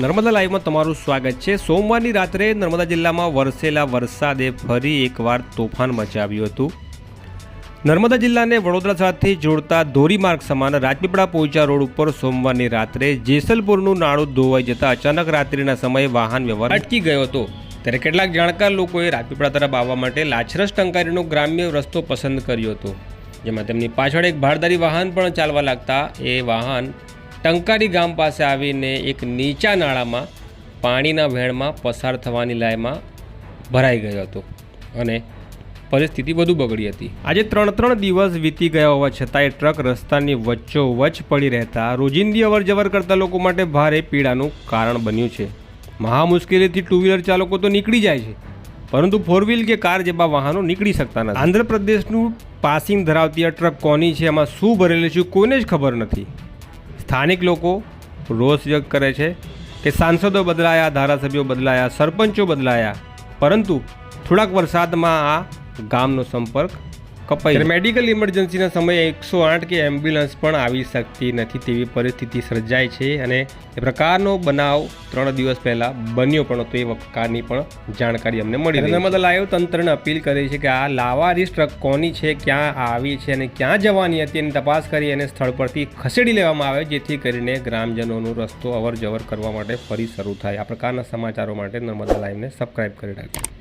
નર્મદા લાઈવમાં તમારું સ્વાગત છે. સોમવારની રાત્રે નર્મદા જિલ્લામાં વરસેલા વરસાદે ફરી એકવાર તોફાન મચાવ્યું હતું. નર્મદા જિલ્લાને વડોદરા સાથે જોડતા ધોરીમાર્ગ સમાન રાજપીપળા પોઈચા રોડ ઉપર સોમવારની રાત્રે જેસલપુરનું નાળું ધોવાઈ જતાં અચાનક રાત્રિના સમયે વાહન વ્યવહાર અટકી ગયો હતો. ત્યારે કેટલાક જાણકાર લોકોએ રાજપીપળા તરફ આવવા માટે લાછરસ ટંકારીનો ગ્રામ્ય રસ્તો પસંદ કર્યો હતો. જેમાં તેમની પાછળ એક ભારદારી વાહન પણ ચાલવા લાગતા એ વાહન ટંકારી ગામ પાસે આવીને એક નીચા નાળામાં પાણીના વહેણમાં પસાર થવાની લાયમાં ભરાઈ ગયો હતો અને પરિસ્થિતિ વધુ બગડી હતી. આજે ત્રણ ત્રણ દિવસ વીતી ગયા હોવા છતાંય ટ્રક રસ્તાની વચ્ચો વચ્ચ પડી રહેતા રોજિંદી અવર જવર કરતા લોકો માટે ભારે પીડાનું કારણ બન્યું છે. મહા મુશ્કેલીથી ટુ વ્હીલર ચાલકો તો નીકળી જાય છે પરંતુ ફોર વ્હીલ કે કાર જેવા વાહનો નીકળી શકતા નથી. આંધ્રપ્રદેશનું પાસિંગ ધરાવતી આ ટ્રક કોની છે એમાં શું ભરેલું છે કોઈને જ ખબર નથી. સ્થાનિક લોકો રોષ વ્યક્ત કરે છે કે સાંસદો બદલાયા, ધારાસભ્યો બદલાયા, સરપંચો બદલાયા. પરંતુ થોડાક વરસાદમાં આ ગામનો સંપર્ક કપાઈ મેડિકલ ઇમરજન્સીના સમયે એકસો આઠ કે એમ્બ્યુલન્સ પણ આવી શકતી નથી તેવી પરિસ્થિતિ સર્જાય છે અને એ પ્રકારનો બનાવ ત્રણ દિવસ પહેલાં બન્યો પણ હતો એ પ્રકારની પણ જાણકારી અમને મળી નર્મદા લાઈવ તંત્રને અપીલ કરી છે કે આ લાવારીસ ટ્રક કોની છે ક્યાં આવી છે અને ક્યાં જવાની હતી એની તપાસ કરી અને સ્થળ પરથી ખસેડી લેવામાં આવે જેથી કરીને ગ્રામજનોનો રસ્તો અવર જવર કરવા માટે ફરી શરૂ થાય. આ પ્રકારના સમાચારો માટે નર્મદા લાઈવને સબસ્ક્રાઈબ કરી રાખજો.